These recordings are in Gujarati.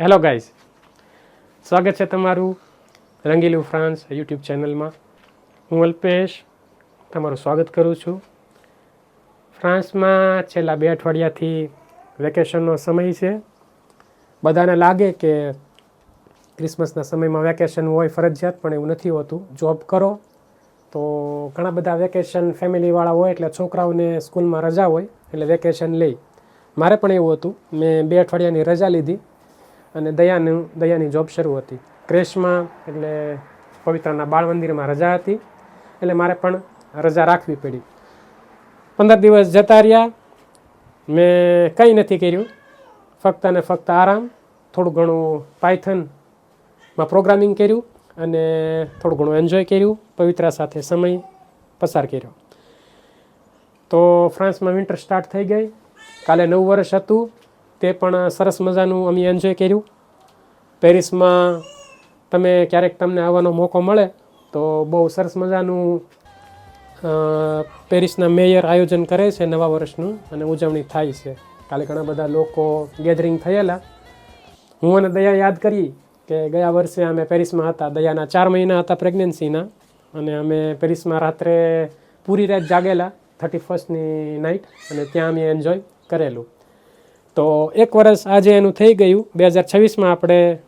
હેલો ગાઈઝ સ્વાગત છે તમારું રંગીલું ફ્રાન્સ યુટ્યુબ ચેનલમાં. હું અલ્પેશ તમારું સ્વાગત કરું છું. ફ્રાન્સમાં છેલ્લા બે અઠવાડિયાથી વેકેશનનો સમય છે. બધાને લાગે કે ક્રિસમસના સમયમાં વેકેશન હોય ફરજિયાત, પણ એવું નથી હોતું. જોબ કરો તો ઘણા બધા વેકેશન ફેમિલીવાળા હોય એટલે છોકરાઓને સ્કૂલમાં રજા હોય એટલે વેકેશન લઈ મારે પણ એવું હતું. મેં બે અઠવાડિયાની રજા લીધી. અને દયાનું, દયાની જોબ શરૂ હતી. ક્રેશમાં, એટલે પવિત્રના બાળ મંદિરમાં રજા હતી, એટલે મારે પણ રજા રાખવી પડી. પંદર દિવસ જતા રહ્યા. મેં કંઈ નથી કર્યું. ફક્ત અને ફક્ત આરામ, થોડું ઘણું પાયથનમાં પ્રોગ્રામિંગ કર્યું અને થોડું ઘણું એન્જોય કર્યું. પવિત્રા સાથે સમય પસાર કર્યો. તો ફ્રાન્સમાં વિન્ટર સ્ટાર્ટ થઈ ગઈ. કાલે નવું વર્ષ હતું. તે પણ સરસ મજાનું અમે એન્જોય કર્યું. પેરિસમાં તમે ક્યારેક તમને આવવાનો મોકો મળે તો બહુ સરસ મજાનું પેરિસના મેયર આયોજન કરે છે નવા વર્ષનું અને ઉજવણી થાય છે. કાલે ઘણા બધા લોકો ગેધરિંગ થયેલા. હું અને દયા યાદ કરી કે ગયા વર્ષે અમે પેરિસમાં હતા. દયાના ચાર મહિના હતા પ્રેગ્નન્સીના અને અમે પેરિસમાં રાત્રે પૂરી રાત જાગેલા. થર્ટી ફર્સ્ટની નાઇટ અને ત્યાં અમે એન્જોય કરેલું. તો એક વર્ષ આજે એનું થઈ ગયું. બે હજાર છવ્વીસમાં આપણે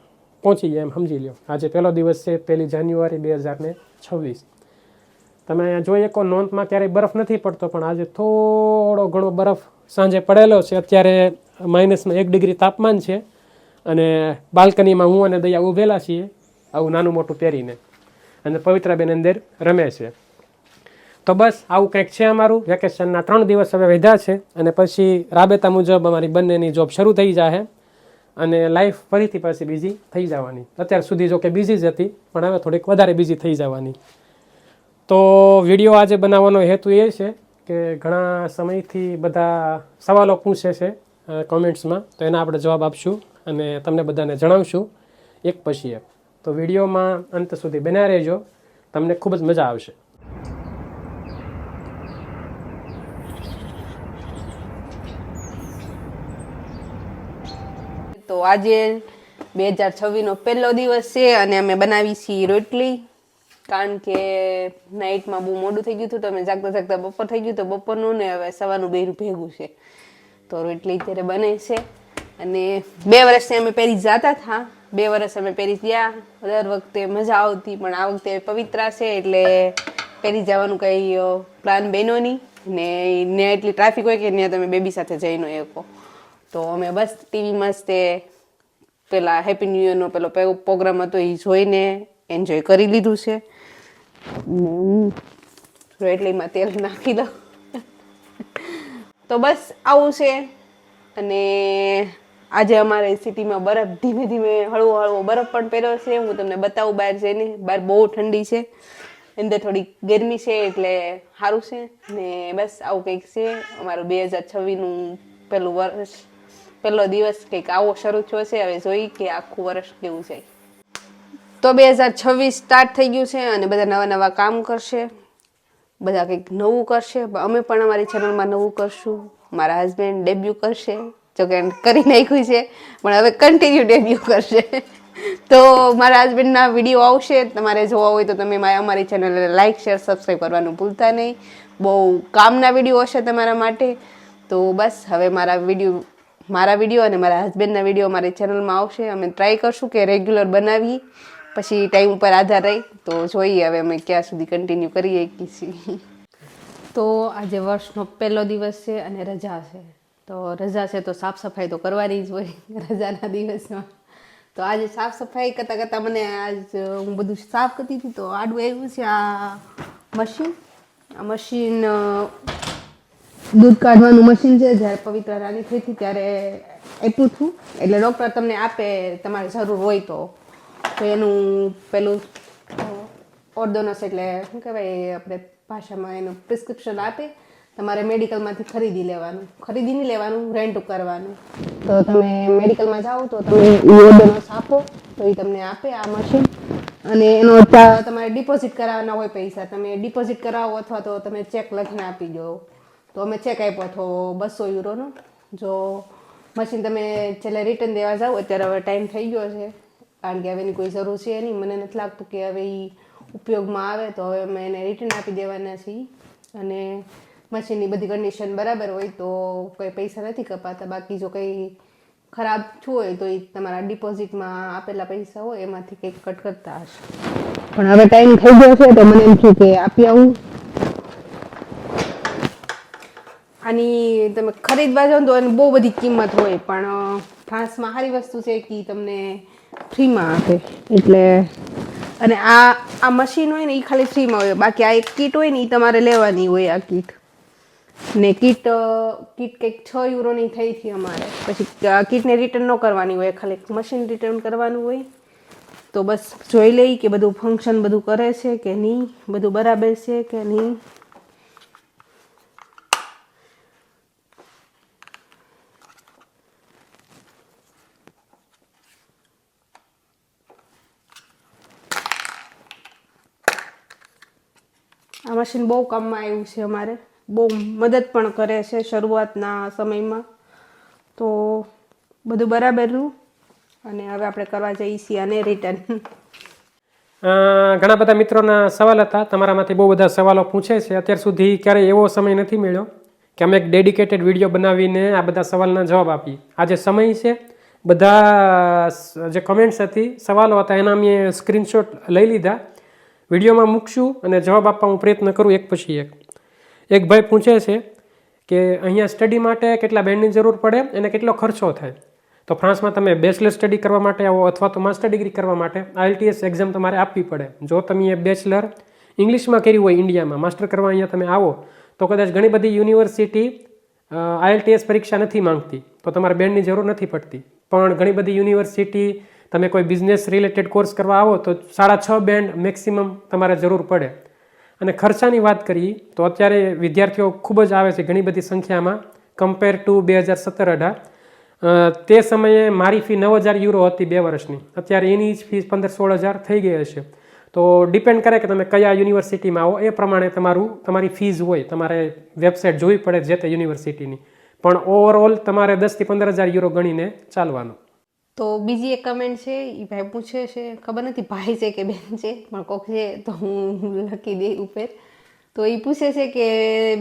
પહોંચી ગયા એમ સમજી લ્યો. આજે પહેલો દિવસ છે, પહેલી જાન્યુઆરી બે હજાર ને છવ્વીસ. તમે અહીંયા જોઈ શકો, નોંધમાં ક્યારેય બરફ નથી પડતો, પણ આજે થોડો ઘણો બરફ સાંજે પડેલો છે. અત્યારે માઇનસમાં એક ડિગ્રી તાપમાન છે અને બાલ્કનીમાં હું અને દયા ઉભેલા છીએ આવું નાનું મોટું પહેરીને. અને પવિત્રાબેન અંદર રમે છે. તો બસ, આવું કંઈક છે અમારું. વેકેશનના ત્રણ દિવસ હવે વધ્યા છે અને પછી રાબેતા મુજબ અમારી બંનેની જોબ શરૂ થઈ જાય અને લાઈફ ફરીથી પાછી બીજી થઈ જવાની. અત્યાર સુધી જો કે બીજી જ હતી, પણ હવે થોડીક વધારે બીજી થઈ જવાની. તો વીડિયો આજે બનાવવાનો હેતુ એ છે કે ઘણા સમયથી બધા સવાલો પૂછે છે કોમેન્ટ્સમાં તો એના આપણે જવાબ આપશું અને તમને બધાને જણાવશું એક પછી એક. તો વિડીયોમાં અંત સુધી બન્યા રહેજો. તમને ખૂબ જ મજા આવશે. તો આજે બે હજાર છવ્વીસનો પહેલો દિવસ છે અને અમે બનાવી છીએ રોટલી. કારણ કે નાઇટમાં બહુ મોડું થઈ ગયું હતું તો અમે જાગતા જાગતા બપોર થઈ ગયું તો બપોરનું ને હવે સવારનું બેરું ભેગું છે. તો રોટલી અત્યારે બને છે. અને બે વર્ષથી અમે પહેરી જતા હતા. બે વર્ષ અમે પહેરી ગયા. દર વખતે મજા આવતી પણ આ વખતે પવિત્રા છે એટલે પહેરી જવાનું કંઈ પ્લાન બન્યો નહીં. ને ને એટલી ટ્રાફિક હોય કે ત્યાં તમે બેબી સાથે જઈ ન શકો તો અમે બસ ટીવીમાં જ તે પેલા હેપી ન્યૂ યરનો પેલો પ્રોગ્રામ હતો એ જોઈને એન્જોય કરી લીધું છે. રોટલીમાં તેલ નાખી દઉં. તો બસ આવું છે. અને આજે અમારે સિટીમાં બરફ ધીમે ધીમે, હળવો હળવો બરફ પણ પહેર્યો છે. હું તમને બતાવું બહાર જઈને. બહાર બહુ ઠંડી છે. અંદર થોડી ગરમી છે એટલે સારું છે. ને બસ આવું કંઈક છે. અમારું બે હજાર છવ્વીસનું પહેલું વર્ષ પહેલો દિવસ કંઈક આવો શરૂ થયો છે, હવે જોઈ કે આખું વર્ષ કેવું છે. તો બે હજાર છવ્વીસ સ્ટાર્ટ થઈ ગયું છે અને બધા નવા નવા કામ કરશે, બધા કંઈક નવું કરશે. અમે પણ અમારી ચેનલમાં નવું કરશું. મારા હસબન્ડ ડેબ્યુ કરશે, જો કે કરી નાખ્યું છે, પણ હવે કન્ટિન્યુ ડેબ્યુ કરશે. તો મારા હસબન્ડના વીડિયો આવશે, તમારે જોવા હોય તો તમે મારી અમારી ચેનલને લાઇક શેર સબસ્ક્રાઈબ કરવાનું ભૂલતા નહીં. બહુ કામના વીડિયો હશે તમારા માટે. તો બસ, હવે મારા વીડિયો મારા વીડિયો અને મારા હસબન્ડના વીડિયો મારી ચેનલમાં આવશે. અમે ટ્રાય કરશું કે રેગ્યુલર બનાવી પછી ટાઈમ ઉપર આધાર રહી તો જોઈએ હવે અમે ક્યાં સુધી કન્ટિન્યુ કરીએ કે તો આજે વર્ષનો પહેલો દિવસ છે અને રજા છે. તો રજા છે તો સાફ સફાઈ તો કરવાની જ હોય રજાના દિવસમાં. તો આજે સાફ સફાઈ કરતાં કરતાં મને આજ હું બધું સાફ કરતી હતી તો આડું આવ્યું છે આ મશીન આ મશીન દૂધ કાઢવાનું મશીન છે, જ્યારે પવિત્ર રાની થઈ હતી ત્યારે આપ્યું હતું. એટલે ડૉક્ટર તમને આપે, તમારે જરૂર હોય તો. તો એનું પેલું ઓર્ડોનસ એટલે શું કહેવાય આપણે ભાષામાં એનું પ્રિસ્ક્રિપ્શન આપે. તમારે મેડિકલમાંથી ખરીદી લેવાનું. ખરીદી નહીં લેવાનું રેન્ટ કરવાનું. તો તમે મેડિકલમાં જાઓ, તો તમે ઓર્ડોનસ આપો, તો એ તમને આપે આ મશીન અને એનો તમારે ડિપોઝિટ કરાવવાના હોય પૈસા. તમે ડિપોઝિટ કરાવો અથવા તો તમે ચેક લખીને આપી દો. તો અમે ચેક આપ્યો હતો બસો યુરોનો. જો મશીન તમે છેલ્લે રિટર્ન દેવા જાઓ, અત્યારે હવે ટાઈમ થઈ ગયો છે. કારણ કે હવે એની કોઈ જરૂર છે નહીં. મને નથી લાગતું કે હવે એ ઉપયોગમાં આવે. તો હવે અમે એને રિટર્ન આપી દેવાના છીએ. અને મશીનની બધી કન્ડિશન બરાબર હોય તો કોઈ પૈસા નથી કપાતા. બાકી જો કંઈ ખરાબ થયું હોય તો એ તમારા ડિપોઝિટમાં આપેલા પૈસા હોય, એમાંથી કંઈક કટ કરતા હશે. પણ હવે ટાઈમ થઈ ગયો છે, તો મને એમ થયું કે આપી આવું. આની તમે ખરીદવા જાઓ તો એની બહુ બધી કિંમત હોય, પણ ફ્રાન્સમાં સારી વસ્તુ છે કે તમને ફ્રીમાં આપે. એટલે, અને આ આ મશીન હોય ને એ ખાલી ફ્રીમાં હોય. બાકી આ એક કીટ હોય ને એ તમારે લેવાની હોય આ કીટ. ને કીટ કીટ કંઈક છ યુરોની થઈ હતી અમારે. પછી કીટને રિટર્ન ન કરવાની હોય, ખાલી મશીન રિટર્ન કરવાનું હોય. તો બસ જોઈ લઈ કે બધું ફંક્શન બધું કરે છે કે નહીં, બધું બરાબર છે કે નહીં. મશીન બહુ કામમાં આવ્યું છે અમારે. બહુ મદદ પણ કરે છે શરૂઆતના સમયમાં. તો બધું બરાબર રહ્યું? અને હવે આપણે કરવા જઈએ છીએ અને રિટર્ન ઘણા બધા મિત્રોના સવાલ હતા. તમારામાંથી બહુ બધા સવાલો પૂછે છે. અત્યાર સુધી ક્યારેય એવો સમય નથી મળ્યો કે અમે એક ડેડિકેટેડ વીડિયો બનાવીને આ બધા સવાલના જવાબ આપીએ. આ જે સમય છે. બધા જે કમેન્ટ્સ હતી, સવાલો હતા, એના અમે સ્ક્રીનશોટ લઈ લીધા. વિડીયોમાં મૂકશું અને જવાબ આપવા હું પ્રયત્ન કરું એક પછી એક. એક ભાઈ પૂછે છે કે અહીંયા સ્ટડી માટે કેટલા બેન્ડની જરૂર પડે અને કેટલો ખર્ચો થાય? તો ફ્રાન્સમાં તમે બેચલર સ્ટડી કરવા માટે આવો અથવા તો માસ્ટર ડિગ્રી કરવા માટે આઈએલટીએસ એક્ઝામ તમારે આપવી પડે. જો તમે એ બેચલર ઇંગ્લિશમાં કરી હોય ઇન્ડિયામાં માસ્ટર કરવા અહીંયા તમે આવો, તો કદાચ ઘણી બધી યુનિવર્સિટી આઈએલટીએસ પરીક્ષા નથી માંગતી. તો તમારે બેન્ડની જરૂર નથી પડતી. પણ ઘણી બધી યુનિવર્સિટી તમે કોઈ બિઝનેસ રિલેટેડ કોર્સ કરવા આવો તો સાડા છ બેન્ડ મેક્સિમમ તમારે જરૂર પડે. અને ખર્ચાની વાત કરીએ તો અત્યારે વિદ્યાર્થીઓ ખૂબ જ આવે છે ઘણી બધી સંખ્યામાં કમ્પેર ટુ બે હજાર સત્તર અઢાર. તે સમયે મારી ફી નવ હજાર યુરો હતી બે વર્ષની. અત્યારે એની જ ફીસ પંદર સોળ હજાર થઈ ગઈ હશે. તો ડિપેન્ડ કરે કે તમે કયા યુનિવર્સિટીમાં આવો, એ પ્રમાણે તમારું, તમારી ફીઝ હોય. તમારે વેબસાઇટ જોવી પડે જે તે યુનિવર્સિટીની પણ ઓવરઓલ તમારે દસથી પંદર હજાર યુરો ગણીને ચાલવાનું. તો બીજી એક કમેન્ટ છે એ ભાઈ પૂછે છે, ખબર નથી ભાઈ છે કે બેન છે, પણ કોક છે તો હું લખી દઈ ઉપર. તો એ પૂછે છે કે,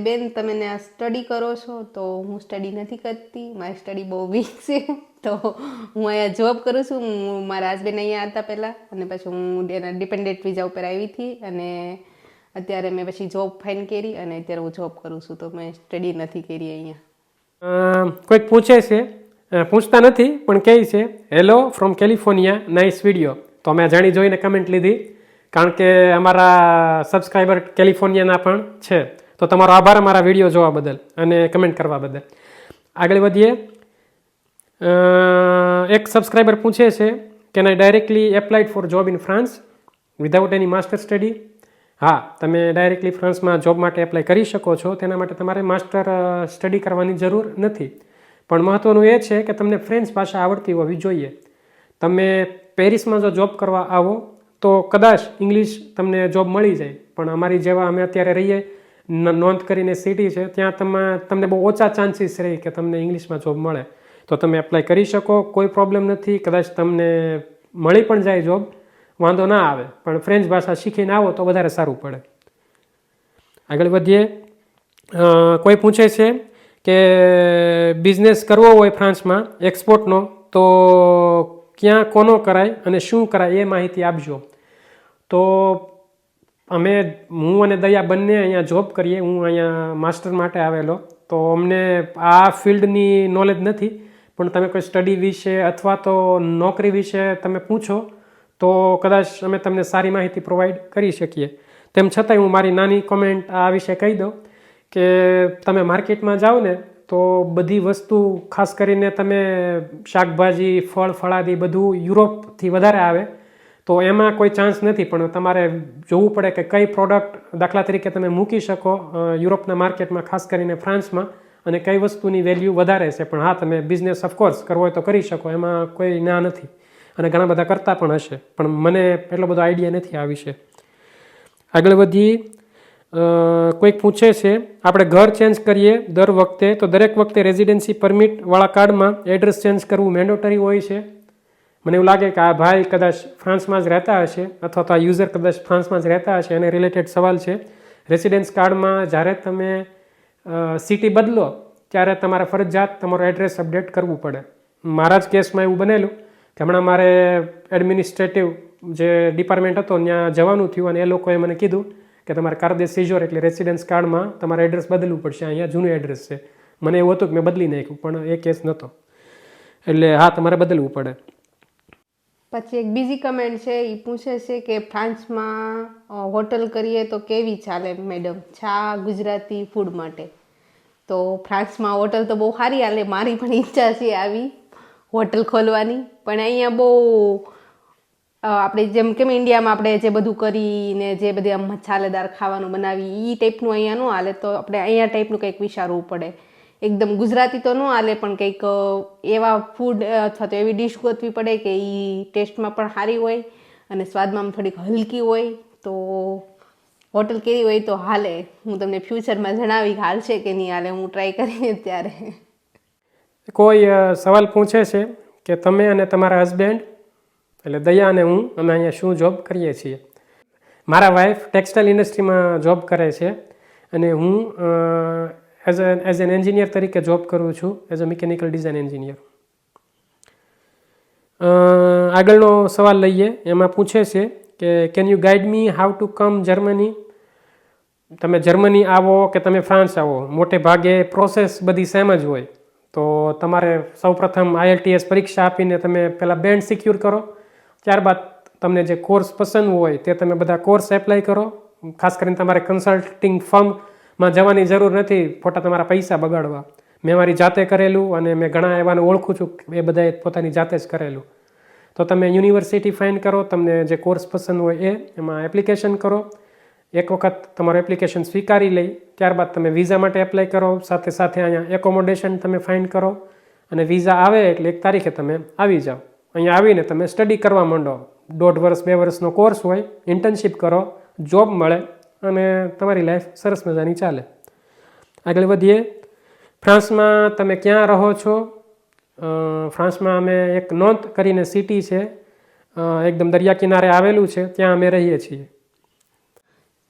બેન, તમે આ સ્ટડી કરો છો? તો હું સ્ટડી નથી કરતી, મારી સ્ટડી બહુ વીક છે. તો હું અહીંયા જોબ કરું છું મારા હસબેન્ડ અહીંયા હતા પહેલાં, અને પછી હું એના ડિપેન્ડેન્ટ વિઝા ઉપર આવી હતી, અને અત્યારે મેં પછી જોબ ફાઇન કરી, અને અત્યારે હું જોબ કરું છું, તો મેં સ્ટડી નથી કરી અહીંયા. કોઈક પૂછે છે પૂછતા નથી, પણ કહે છે hello from California nice video તો અમે જાણી જોઈને કમેન્ટ લીધી, કારણ કે અમારા સબસ્ક્રાઈબર કેલિફોર્નિયાના પણ છે. તો તમારો આભાર અમારા વીડિયો જોવા બદલ અને કમેન્ટ કરવા બદલ. આગળ વધીએ. એક સબસ્ક્રાઈબર પૂછે છે can I directly applied for job in France without any master study હા, તમે ડાયરેક્ટલી ફ્રાન્સમાં જોબ માટે એપ્લાય કરી શકો છો. તેના માટે તમારે માસ્ટર સ્ટડી કરવાની જરૂર નથી. પણ મહત્ત્વનું એ છે કે તમને ફ્રેન્ચ ભાષા આવડતી હોવી જોઈએ. તમે પેરિસમાં જો જોબ કરવા આવો, તો કદાચ ઇંગ્લિશ તમને જોબ મળી જાય. પણ અમારી જેવા અમે અત્યારે રહીએ નોંધ કરીને સિટી છે, ત્યાં તમે, તમને બહુ ઓછા ચાન્સીસ રહે કે તમને ઇંગ્લિશમાં જોબ મળે. તો તમે એપ્લાય કરી શકો, કોઈ પ્રોબ્લેમ નથી. કદાચ તમને મળી પણ જાય જોબ વાંધો ના આવે. પણ ફ્રેન્ચ ભાષા શીખીને આવો તો વધારે સારું પડે. આગળ વધીએ. કોઈ પૂછે છે કે બિઝનેસ કરવો હોય ફ્રાન્સમાં એક્સપોર્ટનો તો ક્યાં કોનો કરાય અને શું કરાય એ માહિતી આપજો. તો અમે, હું અને દયા બંને અહીંયા જોબ કરીએ, હું અહીંયા માસ્ટર માટે આવેલો. તો અમને આ ફિલ્ડની નોલેજ નથી, પણ તમે કોઈ સ્ટડી વિશે અથવા તો નોકરી વિશે તમે પૂછો, તો કદાચ અમે તમને સારી માહિતી પ્રોવાઈડ કરી શકીએ. તેમ છતાંય હું મારી નાની કોમેન્ટ આ વિશે કહી દઉં. કે તમે માર્કેટમાં જાઓ ને તો બધી વસ્તુ ખાસ કરીને તમે શાકભાજી ફળ ફળાદી બધું યુરોપથી વધારે આવે તો એમાં કોઈ ચાન્સ નથી. પણ તમારે જોવું પડે કે કઈ પ્રોડક્ટ દાખલા તરીકે તમે મૂકી શકો યુરોપના માર્કેટમાં ખાસ કરીને ફ્રાન્સમાં અને કઈ વસ્તુની વેલ્યુ વધારે છે. પણ હા તમે બિઝનેસ ઓફકોર્સ કરવો હોય તો કરી શકો એમાં કોઈ ના નથી. અને ઘણા બધા કરતા પણ હશે. પણ મને એટલો બધો આઈડિયા નથી આ વિશે આગળ વધી અ, અ, કોઈક પૂછે છે, આપણે ઘર ચેન્જ કરીએ દર વખતે, તો દરેક વખતે રેઝિડન્સી પરમિટવાળા કાર્ડમાં એડ્રેસ ચેન્જ કરવું મેન્ડેટરી હોય છે. મને એવું લાગે કે આ ભાઈ કદાચ ફ્રાન્સમાં જ રહેતા હશે, અથવા તો આ યુઝર કદાચ ફ્રાન્સમાં જ રહેતા હશે, એને રિલેટેડ સવાલ છે. રેસિડેન્સ કાર્ડમાં જ્યારે તમે સિટી બદલો, ત્યારે તમારે ફરજિયાત તમારો એડ્રેસ અપડેટ કરવું પડે. મારા જ કેસમાં એવું બનેલું, કે હમણાં મારે એડમિનિસ્ટ્રેટિવ જે ડિપાર્ટમેન્ટ હતો, ત્યાં જવાનું થયું અને એ લોકોએ મને કીધું કે તમારે કારદે સિઝોર એટલે રેસિડન્સ કાર્ડમાં તમારે એડ્રેસ બદલવું પડશે. અહીંયા જૂનું એડ્રેસ છે. મને એવું હતું કે મેં બદલી નાખ્યું, પણ એ કેસ નહોતો. એટલે હા, તમારે બદલવું પડે. પછી એક બીજી કમેન્ટ છે એ પૂછે છે કે ફ્રાન્સમાં હોટલ કરીએ તો કેવી ચાલે મેડમ છા ગુજરાતી ફૂડ માટે. તો ફ્રાન્સમાં હોટલ તો બહુ સારી હાલે, મારી પણ ઈચ્છા છે આવી હોટલ ખોલવાની. પણ અહીંયા બહુ આપણે જેમ કેમ ઇન્ડિયામાં આપણે જે બધું કરીને જે બધી આમ મસાલેદાર ખાવાનું બનાવી એ ટાઈપનું અહીંયા ન હાલે. તો આપણે અહીંયા ટાઈપનું કંઈક વિચારવું પડે. એકદમ ગુજરાતી તો ન હાલે, પણ કંઈક એવા ફૂડ અથવા તો એવી ડીશ ગોતવી પડે કે એ ટેસ્ટમાં પણ સારી હોય અને સ્વાદમાં થોડીક હલકી હોય. તો હોટલ કેવી હોય તો હાલે. હું તમને ફ્યુચરમાં જણાવી હાલ હાલશે કે નહીં હાલે. હું ટ્રાય કરીને ત્યારે કોઈ સવાલ પૂછે છે કે તમે અને તમારા હસબેન્ડ એટલે દયા અને હું, અમે અહીંયા શું જોબ કરીએ છીએ? મારા વાઈફ ટેક્સટાઇલ ઇન્ડસ્ટ્રીમાં જોબ કરે છે અને હું as a as an engineer તરીકે જોબ કરું છું as a mechanical design engineer આગળનો સવાલ લઈએ. એમાં પૂછે છે કે can you guide me how to come Germany તમે જર્મની આવો કે તમે ફ્રાન્સ આવો? મોટે ભાગે પ્રોસેસ બધી સેમ જ હોય. તો તમારે સૌપ્રથમ આઈએલટીએસ પરીક્ષા આપીને તમે પહેલાં બેન્ડ સિક્યુર કરો. ત્યારબાદ તમને જે કોર્સ પસંદ હોય તે તમે બધા કોર્સ એપ્લાય કરો. ખાસ કરીને તમારે કન્સલ્ટિંગ ફર્મમાં જવાની જરૂર નથી ખોટા તમારા પૈસા બગાડવા. મેં મારી જાતે કરેલું અને મેં ઘણા એવાને ઓળખું છું એ બધાએ પોતાની જાતે જ કરેલું. તો તમે યુનિવર્સિટી ફાઇન કરો, તમને જે કોર્સ પસંદ હોય એ, એમાં એપ્લિકેશન કરો. એક વખત તમારું એપ્લિકેશન સ્વીકારી લઈ, ત્યારબાદ તમે વિઝા માટે એપ્લાય કરો. સાથે સાથે અહીંયા એકોમોડેશન તમે ફાઇન કરો. અને વિઝા આવે એટલે એક તારીખે તમે આવી જાઓ. અહીંયા આવીને તમે સ્ટડી કરવા માંડો. દોઢ વર્ષ, બે વર્ષનો કોર્સ હોય ઇન્ટર્નશીપ કરો જોબ મળે અને તમારી લાઈફ સરસ મજાની ચાલે. આગળ વધીએ. ફ્રાન્સમાં તમે ક્યાં રહો છો? ફ્રાન્સમાં અમે એક નોંધ કરીને સિટી છે. એકદમ દરિયા કિનારે આવેલું છે, ત્યાં અમે રહીએ છીએ.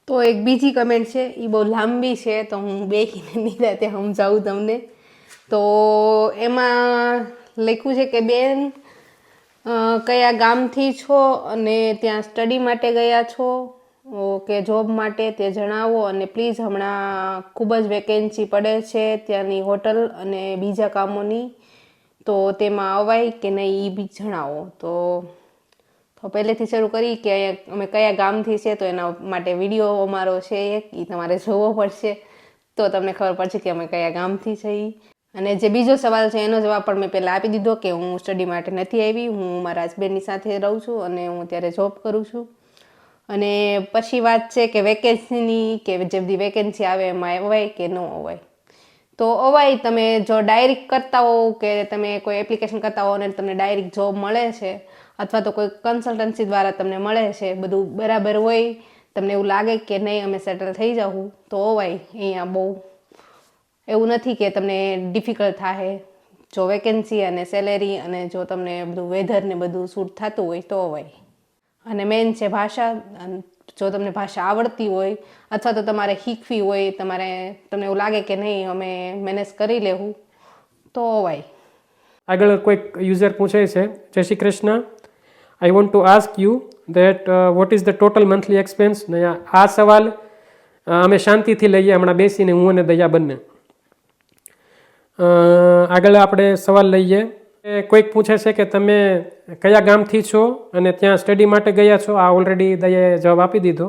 તો એક બીજી કમેન્ટ છે એ બહુ લાંબી છે, તો હું બે નિરાતે સમજાવું તમને. તો એમાં લખ્યું છે કે બેન કયા ગામથી છો અને ત્યાં સ્ટડી માટે ગયા છો? કે જોબ માટે તે જણાવો અને પ્લીઝ હમણાં ખૂબ જ વેકેન્સી પડે છે ત્યાંની હોટલ અને બીજા કામોની. તો તેમાં અવાય કે નહીં એ બી જણાવો. તો તો પહેલેથી શરૂ કરી કે અમે કયા ગામથી છે તો એના માટે વીડિયો અમારો છે એક એ તમારે જોવો પડશે. તો તમને ખબર પડશે કે અમે કયા ગામથી છે ઈ. અને જે બીજો સવાલ છે, એનો જવાબ પણ મેં પહેલાં આપી દીધો કે હું સ્ટડી માટે નથી આવી, હું મારા હસબન્ડની સાથે રહું છું અને હું અત્યારે જોબ કરું છું. અને પછી વાત છે કે વેકેન્સીની કે જે બધી વેકેન્સી આવે એમાં અવાય કે ન અવાય. તો અવાય તમે જો ડાયરેક્ટ કરતા હોવ કે તમે કોઈ એપ્લિકેશન કરતા હો અને તમને ડાયરેક્ટ જોબ મળે છે, અથવા તો કોઈ કન્સલ્ટન્સી દ્વારા તમને મળે છે, બધું બરાબર હોય, તમને એવું લાગે કે નહીં, અમે સેટલ થઈ જવું તો અવાય અહીંયા બહુ એવું નથી કે તમને ડિફિકલ્ટ થાય જો વેકેન્સી અને સેલેરી અને જો તમને બધું વેધર ને બધું સૂટ થતું હોય તો અવાય અને મેઇન છે ભાષા જો તમને ભાષા આવડતી હોય અથવા તો તમારે શીખવી હોય, તમારે, તમને એવું લાગે કે નહીં, અમે મેનેજ કરી લેવું, તો અવાય આગળ કોઈક યુઝર પૂછે છે, Jay Shri Krishna I want to ask you that what is the total monthly expense ને આ સવાલ અમે શાંતિથી લઈએ, હમણાં બેસીને હું અને દયા બંને. આગળ આપણે સવાલ લઈએ. કોઈક પૂછે છે કે તમે કયા ગામથી છો અને ત્યાં સ્ટડી માટે ગયા છો? આ ઓલરેડી દયાએ જવાબ આપી દીધો.